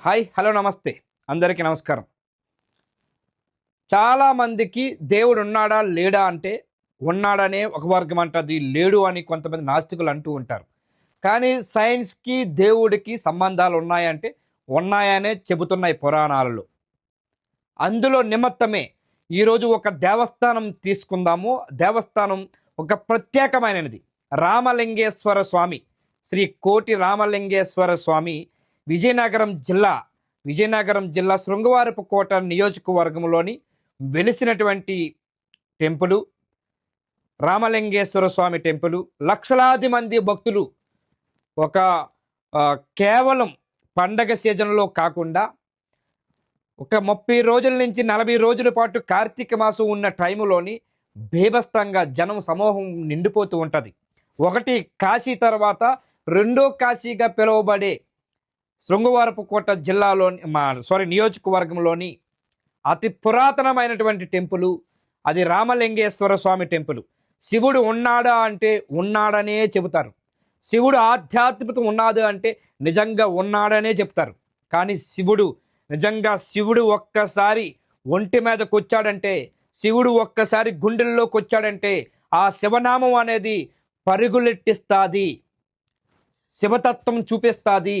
Hi hello నమస్తే. అందరికీ నమస్కారం. చాలామందికి దేవుడు ఉన్నాడా లేడా అంటే ఉన్నాడనే ఒక వర్గం అంటది లేడు అని కొంతమంది నాస్తికులు అంటూ ఉంటారు. కానీ సైన్స్కి దేవుడికి సంబంధాలు ఉన్నాయంటే ఉన్నాయనే చెబుతున్నాయి పురాణాలలో. అందులో నిమిత్తమే ఈరోజు ఒక దేవస్థానం తీసుకుందాము. దేవస్థానం ఒక ప్రత్యేకమైనది. రామలింగేశ్వర స్వామి శ్రీ కోటి రామలింగేశ్వర స్వామి విజయనగరం జిల్లా విజయనగరం జిల్లా శృంగవారపు కోట నియోజకవర్గంలోని వెలిసినటువంటి టెంపులు రామలింగేశ్వర స్వామి టెంపులు లక్షలాది మంది భక్తులు ఒక కేవలం పండగ సీజన్లో కాకుండా ఒక ముప్పై రోజుల నుంచి నలభై రోజుల పాటు కార్తీక మాసం ఉన్న టైంలోని బీభత్సంగా జనం సమూహం నిండిపోతూ ఉంటుంది. ఒకటి కాశీ తర్వాత రెండో కాశీగా పిలువబడే శృంగవారపుకోట జిల్లాలోని మా సారీ నియోజకవర్గంలోని అతి పురాతనమైనటువంటి టెంపుల్ అది రామలింగేశ్వర స్వామి టెంపుల్. శివుడు ఉన్నాడా అంటే ఉన్నాడనే చెబుతారు. శివుడు ఆధ్యాత్మికత ఉన్నాడు అంటే నిజంగా ఉన్నాడనే చెప్తారు కానీ శివుడు నిజంగా శివుడు ఒక్కసారి ఒంటి మీదకి వచ్చాడంటే శివుడు ఒక్కసారి గుండెల్లోకి వచ్చాడంటే ఆ శివనామం అనేది పరుగులెట్టిస్తుంది. శివతత్వం చూపిస్తుంది.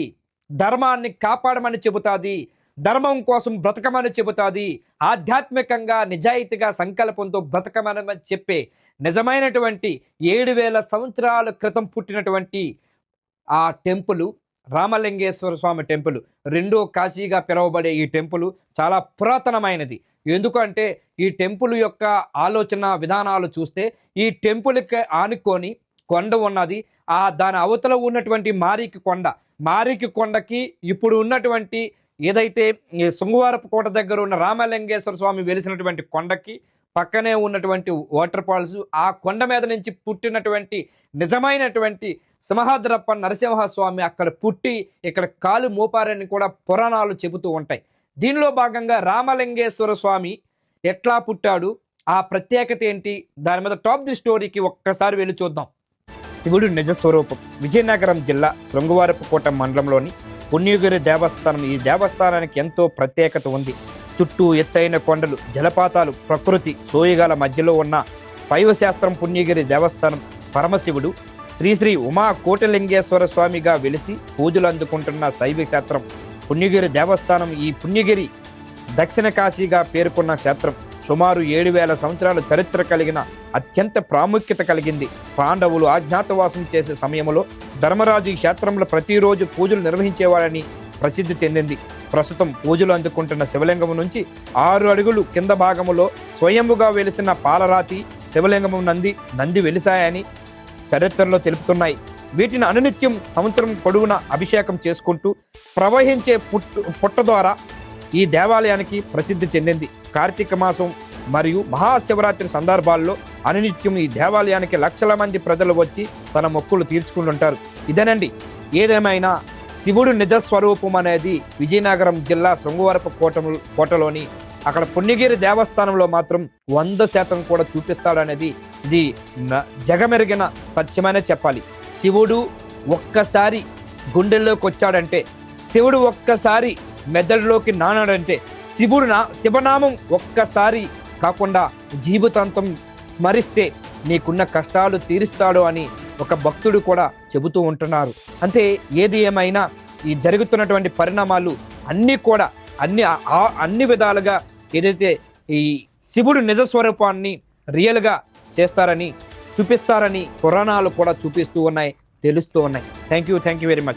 ధర్మాన్ని కాపాడమని చెబుతాది ధర్మం కోసం బ్రతకమని చెబుతాది ఆధ్యాత్మికంగా నిజాయితీగా సంకల్పంతో బ్రతకమని చెప్పే నిజమైనటువంటి ఏడు వేల సంవత్సరాల క్రితం పుట్టినటువంటి ఆ టెంపుల్ రామలింగేశ్వర స్వామి టెంపుల్ రెండో కాశీగా పిలువబడే ఈ టెంపుల్ చాలా పురాతనమైనది. ఎందుకంటే ఈ టెంపుల్ యొక్క ఆలోచన విధానాలు చూస్తే ఈ టెంపుల్కి ఆనుకొని కొండ ఉన్నది ఆ దాని అవతల ఉన్నటువంటి మారికి కొండ మారికి కొండకి ఇప్పుడు ఉన్నటువంటి ఏదైతే ఈ కోట దగ్గర ఉన్న రామలింగేశ్వర స్వామి వెలిసినటువంటి కొండకి పక్కనే ఉన్నటువంటి వాటర్ ఫాల్స్ ఆ కొండ మీద నుంచి పుట్టినటువంటి నిజమైనటువంటి సింహాద్రప్ప నరసింహస్వామి అక్కడ పుట్టి ఇక్కడ కాలు మోపారని కూడా పురాణాలు చెబుతూ ఉంటాయి. దీనిలో భాగంగా రామలింగేశ్వర స్వామి ఎట్లా పుట్టాడు ఆ ప్రత్యేకత ఏంటి దాని మీద టాప్ ది స్టోరీకి ఒక్కసారి వెళ్ళి చూద్దాం. శివుడు నిజ స్వరూపం. విజయనగరం జిల్లా శృంగవారపుకోట మండలంలోని పుణ్యగిరి దేవస్థానం. ఈ దేవస్థానానికి ఎంతో ప్రత్యేకత ఉంది. చుట్టూ ఎత్తైన కొండలు జలపాతాలు ప్రకృతి సోయగాల మధ్యలో ఉన్న శైవశాస్త్రం పుణ్యగిరి దేవస్థానం. పరమశివుడు శ్రీశ్రీ ఉమా కోటలింగేశ్వర స్వామిగా వెలిసి పూజలు అందుకుంటున్న శైవ క్షేత్రం పుణ్యగిరి దేవస్థానం ఈ పుణ్యగిరి దక్షిణ కాశీగా పేర్కొన్న క్షేత్రం. సుమారు ఏడు వేల సంవత్సరాల చరిత్ర కలిగిన అత్యంత ప్రాముఖ్యత కలిగింది. పాండవులు అజ్ఞాతవాసం చేసే సమయంలో ధర్మరాజు ఈ క్షేత్రంలో ప్రతిరోజు పూజలు నిర్వహించేవారని ప్రసిద్ధి చెందింది. ప్రస్తుతం పూజలు అందుకుంటున్న శివలింగం నుంచి ఆరు అడుగులు కింద భాగములో స్వయంభుగా వెలిసిన పాలరాతి శివలింగము నంది నంది వెలిసాయని చరిత్రలో తెలుపుతున్నాయి. వీటిని అనునిత్యం సంవత్సరం పొడవునా అభిషేకం చేసుకుంటూ ప్రవహించే పుట్టు పుట్ట ద్వారా ఈ దేవాలయానికి ప్రసిద్ధి చెందింది. కార్తీక మాసం మరియు మహాశివరాత్రి సందర్భాల్లో అనునిత్యం ఈ దేవాలయానికి లక్షల మంది ప్రజలు వచ్చి తన మొక్కులు తీర్చుకుంటుంటారు. ఇదేనండి. ఏదేమైనా శివుడు నిజ స్వరూపం అనేది విజయనగరం జిల్లా శృంగవరపు కోట కోటలోని అక్కడ పుణ్యగిరి దేవస్థానంలో మాత్రం వంద శాతం కూడా చూపిస్తాడనేది ఇది న- జగమెరిగిన సత్యమనే చెప్పాలి. శివుడు ఒక్కసారి గుండెల్లోకి వచ్చాడంటే శివుడు ఒక్కసారి మెదడులోకి నానాడంటే శివుడు నా శివనామం ఒక్కసారి కాకుండా జీవితాంతం స్మరిస్తే నీకున్న కష్టాలు తీరుస్తాడు అని ఒక భక్తుడు కూడా చెబుతూ ఉంటున్నారు. అంతే ఏది ఏమైనా ఈ జరుగుతున్నటువంటి పరిణామాలు అన్నీ కూడా అన్ని ఆ- అన్ని విధాలుగా ఏదైతే ఈ శివుడు నిజ స్వరూపాన్ని రియల్గా చేస్తారని చూపిస్తారని పురాణాలు కూడా చూపిస్తూ ఉన్నాయి తెలుస్తూ ఉన్నాయి. Thank you thank you very much